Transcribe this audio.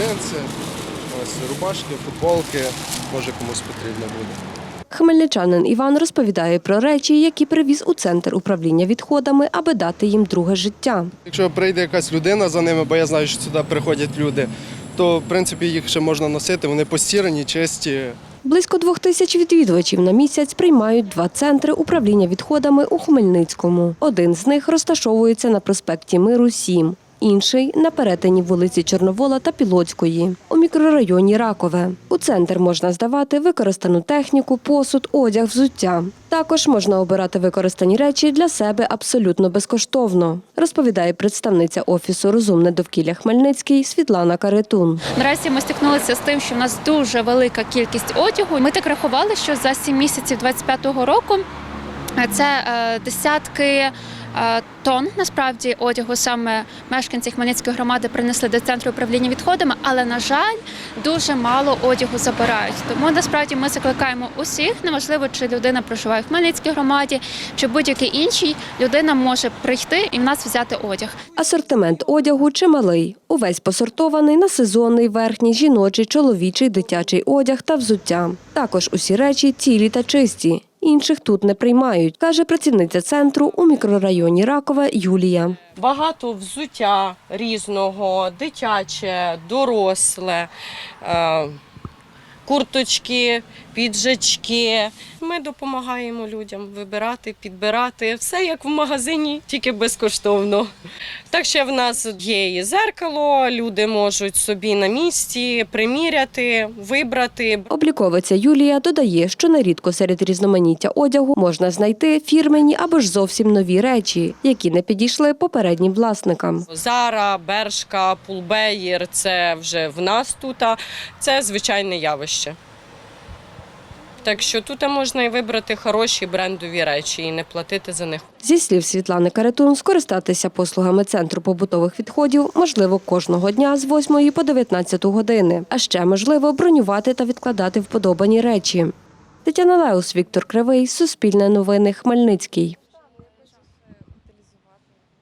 джинси, ось рубашки, футболки, може комусь потрібно буде. Хмельничанин Іван розповідає про речі, які привіз у центр управління відходами, аби дати їм друге життя. Якщо прийде якась людина за ними, бо я знаю, що сюди приходять люди, то в принципі їх ще можна носити, вони постірані, чисті. Близько двох тисяч відвідувачів на місяць приймають два центри управління відходами у Хмельницькому. Один з них розташовується на проспекті Миру 7, інший на перетині вулиці Чорновола та Пілоцької у мікрорайоні Ракове. У центр можна здавати використану техніку, посуд, одяг, взуття. Також можна обирати використані речі для себе абсолютно безкоштовно, розповідає представниця офісу Розумне довкілля Хмельницький Світлана Каретун. Наразі ми стикнулися з тим, що в нас дуже велика кількість одягу. Ми так рахували, що за 7 місяців 25-го року е, це е, десятки тонн насправді одягу саме мешканці Хмельницької громади принесли до центру управління відходами, але на жаль, дуже мало одягу забирають. Тому насправді ми закликаємо усіх, неважливо, чи людина проживає в Хмельницькій громаді, чи будь-якій іншій, людина може прийти і в нас взяти одяг. Асортимент одягу чималий. Увесь посортований на сезонний, верхній, жіночий, чоловічий, дитячий одяг та взуття. Також усі речі цілі та чисті. Інших тут не приймають, каже працівниця центру у мікрорайоні Ракове Юлія. Багато взуття різного, дитяче, доросле, е, курточки, піджачки. Ми допомагаємо людям вибирати, підбирати все як в магазині, тільки безкоштовно. Так що в нас є і зеркало, люди можуть собі на місці приміряти, вибрати. Обліковиця Юлія додає, що нерідко серед різноманіття одягу можна знайти фірмені або ж зовсім нові речі, які не підійшли попереднім власникам. Зара, Бершка, Пулбеєр це вже в нас тут. Це звичайне явище. Так що тут можна і вибрати хороші брендові речі і не платити за них. Зі слів Світлани Каретун, скористатися послугами центру побутових відходів можливо кожного дня з 8 по 19 години. А ще можливо бронювати та відкладати вподобані речі. Тетяна Леус, Віктор Кривий, Суспільне новини, Хмельницький.